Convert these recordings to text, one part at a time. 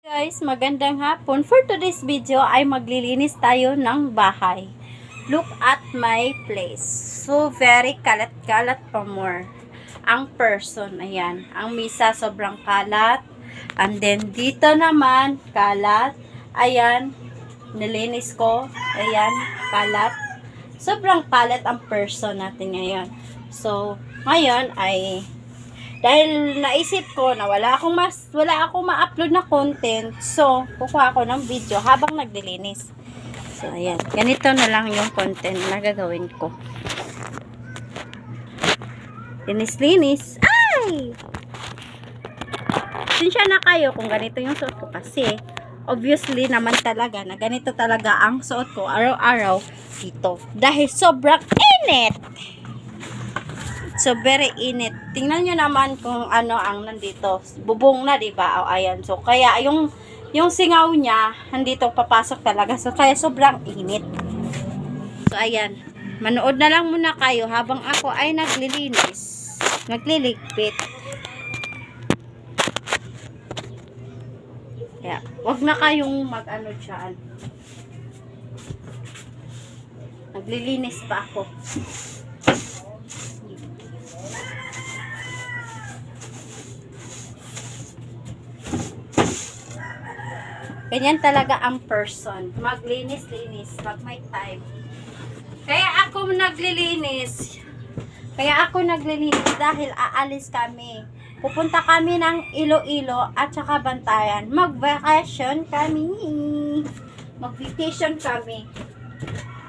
Guys, magandang hapon. For today's video ay maglilinis tayo ng bahay. Look at my place. So very kalat-kalat pa more. Ang person, ayan. Ang misa sobrang kalat. And then dito naman, kalat. Ayan, nilinis ko. Ayan, kalat. Sobrang kalat ang person natin ngayon. So, ngayon ay dahil naisip ko na wala akong mas wala akong ma-upload na content, so kukuha ako ng video habang naglilinis. So ayan, ganito na lang yung content na gagawin ko. Linis-linis. Ay! Sinsya na kayo kung ganito yung suot ko kasi obviously naman talaga na ganito talaga ang suot ko araw-araw dito. Dahil sobrang init! So, very init. Tingnan nyo naman kung ano ang nandito. Bubong na, di ba? O, ayan. So, kaya yung, yung singaw niya, nandito papasok talaga. So, kaya sobrang init. So, ayan. Manood na lang muna kayo habang ako ay naglilinis. Nagliligpit. Kaya, wag na kayong mag-ano dyan. Naglilinis pa ako. Ganyan talaga ang person. Maglinis-linis pag may time. Kaya ako naglilinis. Kaya ako naglilinis dahil aalis kami. Pupunta kami ng Iloilo at saka Bantayan. Mag-vacation kami. Mag-vacation kami.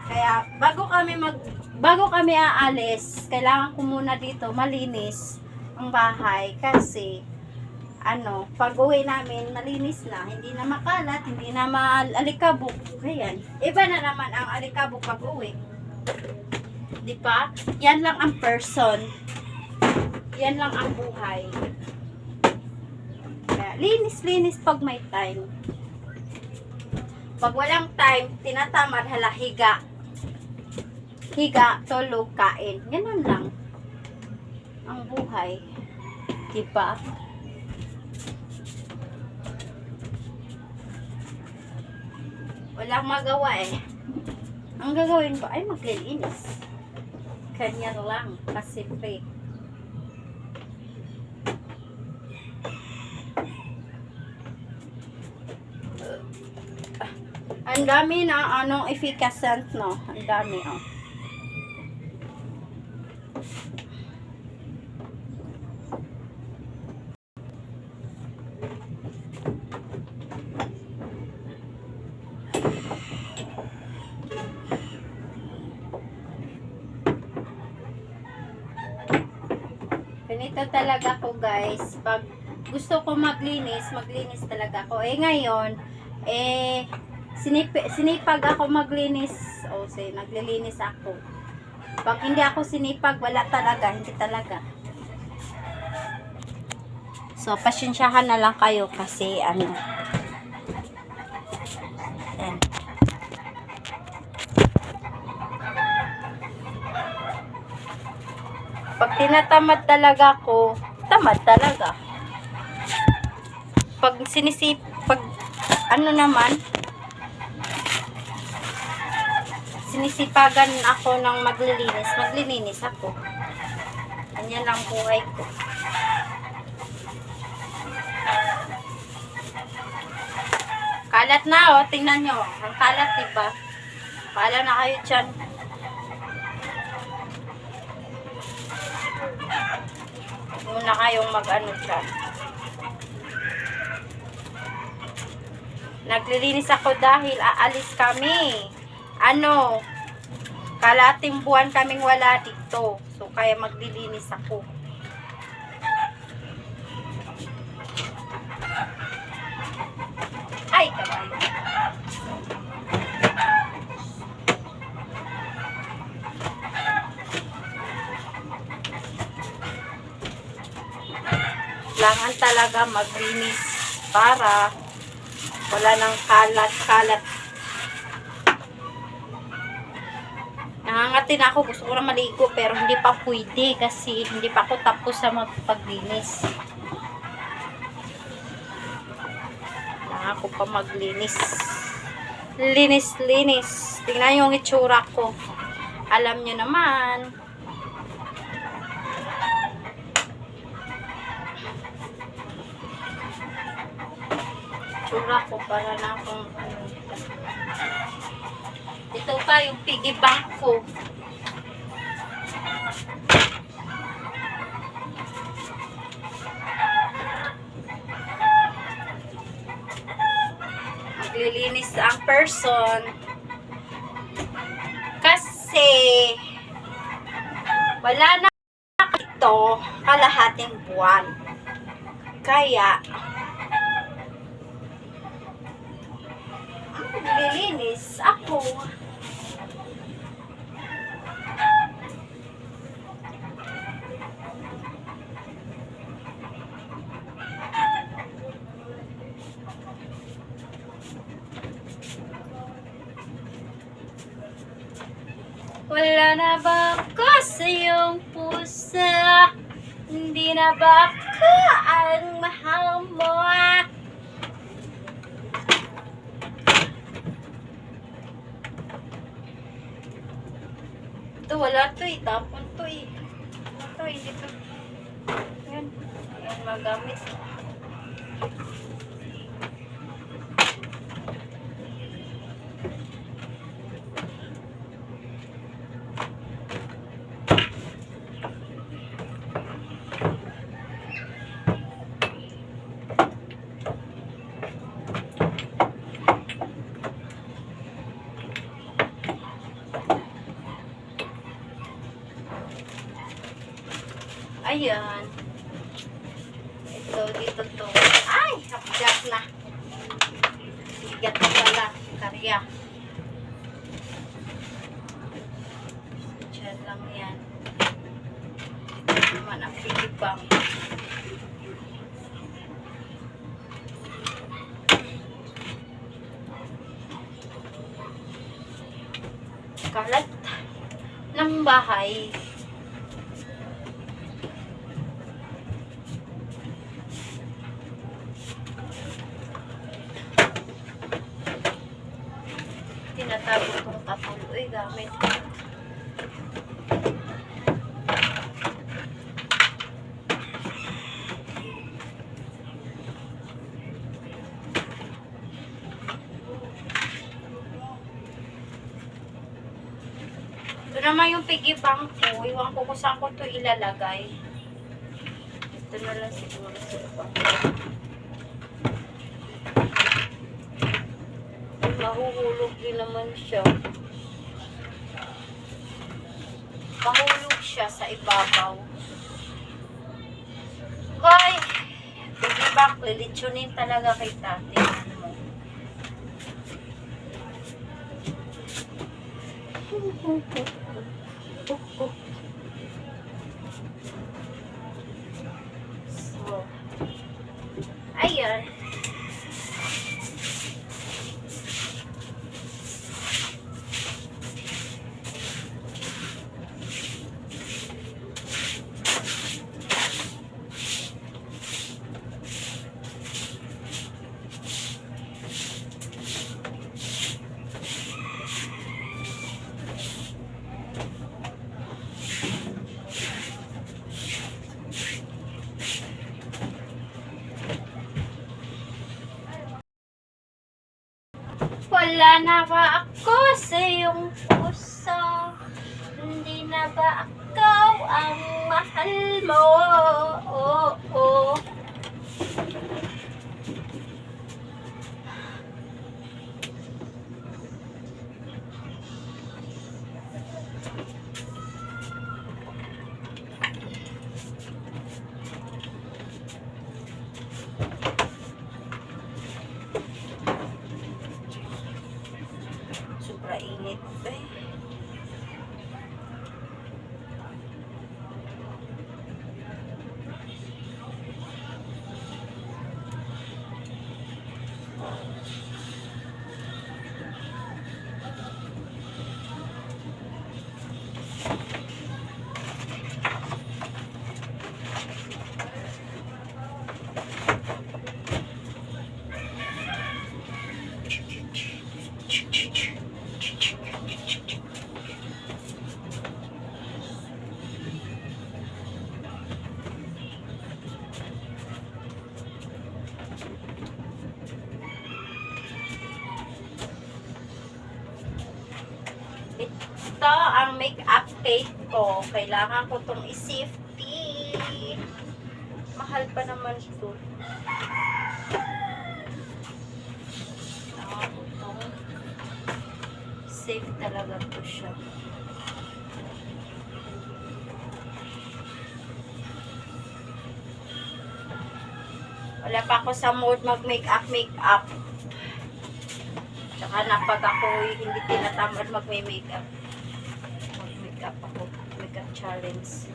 Kaya bago kami mag bago kami aalis, kailangan ko muna dito malinis ang bahay kasi ano, pag uwi namin, malinis na, hindi na makalat, hindi na maalikabok. Ayan. Iba na naman ang alikabok pag uwi. Di ba? Yan lang ang person. Yan lang ang buhay. Kaya, linis-linis pag may time. Pag walang time, tinatamad, hala, higa. Higa, tulog, kain. Ganun lang. Ang buhay. Di ba? Walang magawa eh. Ang gagawin ko ay maglilinis. Kanya lang. Kasi free. Ang dami na anong efficacent no. Ang dami oh. Ganito talaga ko guys. Pag gusto ko maglinis, maglinis talaga ako. Eh ngayon, eh, sinip sinipag ako maglinis. O, say, naglilinis ako. Pag hindi ako sinipag, wala talaga. Hindi talaga. So, pasensyahan na lang kayo kasi, ano, yan. Pag tinatamad talaga ko, tamad talaga. Pag sinisip, pag ano naman, sinisipagan ako ng maglilinis, maglilinis ako. Ganyan lang buhay ko. Kalat na oh, tingnan nyo. Ang kalat, diba? Pala na kayo dyan. Muna kayong mag-ano dyan. Naglilinis ako dahil aalis kami. Ano, kalating buwan kaming wala dito. So, kaya maglilinis ako. Ay, kabayo. Kailangan talaga maglinis para wala nang kalat-kalat. Nangangati na ako. Gusto ko na maligo pero hindi pa pwede kasi hindi pa ako tapos sa magpaglinis. Kailangan ko pa maglinis. Linis, linis. Tingnan yung itsura ko. Alam nyo naman. Itsura ko para na akong ano. Ito pa yung piggy bank ko. maglilinis ang person kasi wala na ito kalahating buwan kaya maglilinis ako Wala na ba ako sa iyong pusa? Hindi na ba ako ang mahal mo? Ito wala to eh. Tapon to eh. Ito hindi to. Yan. Yan magamit. Ayan. Ito, dito to. Ay, hapgas na. Bigat na pala. Karya. Diyan lang yan. Ito naman ang pilipang. Kalat ng bahay. Katuloy gamit. Ito naman yung piggy bank ko. Iwan ko kung saan ko ito ilalagay. Ito na lang siguro sa bang. Mahuhulog din naman siya. Mahulog siya sa ibabaw. Hoy! Piggy bank, lilitsunin talaga kay tate. So, Wala na ba ako sa iyong puso? Hindi na ba ako ang mahal mo? Oh, oh. Ito ang makeup cake ko. Kailangan ko itong i-safety. Mahal pa naman ito. Safe talaga to siya. Wala pa ako sa mood mag-makeup, makeup. Tsaka na pag ako hindi tinatamad mag-makeup. Challenge.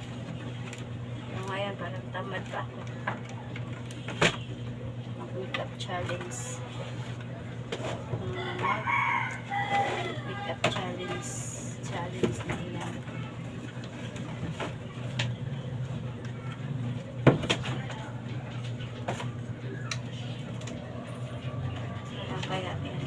So, ngayon, parang tamad pa ako. Mag-makeup challenge. Mag-makeup. Challenge na yan. Kaya kaya yan.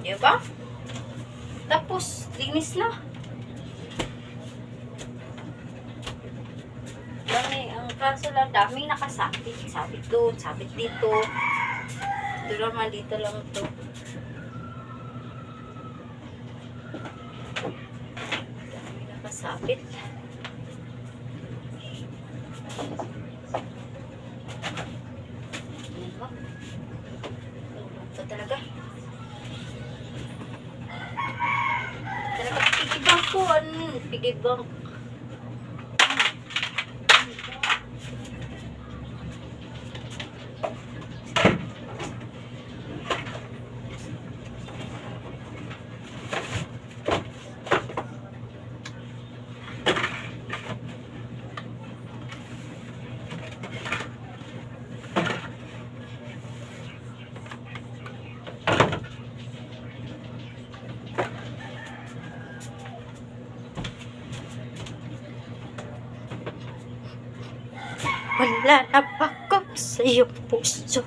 Di ba? Tapos, linis na. Dami, ang kaso lang, daming nakasabit. Sabit doon, sabit dito. Ito naman, dito lang to. Dami nakasabit. Ito. Talaga pigibang Wala na bakop sa iyong puso.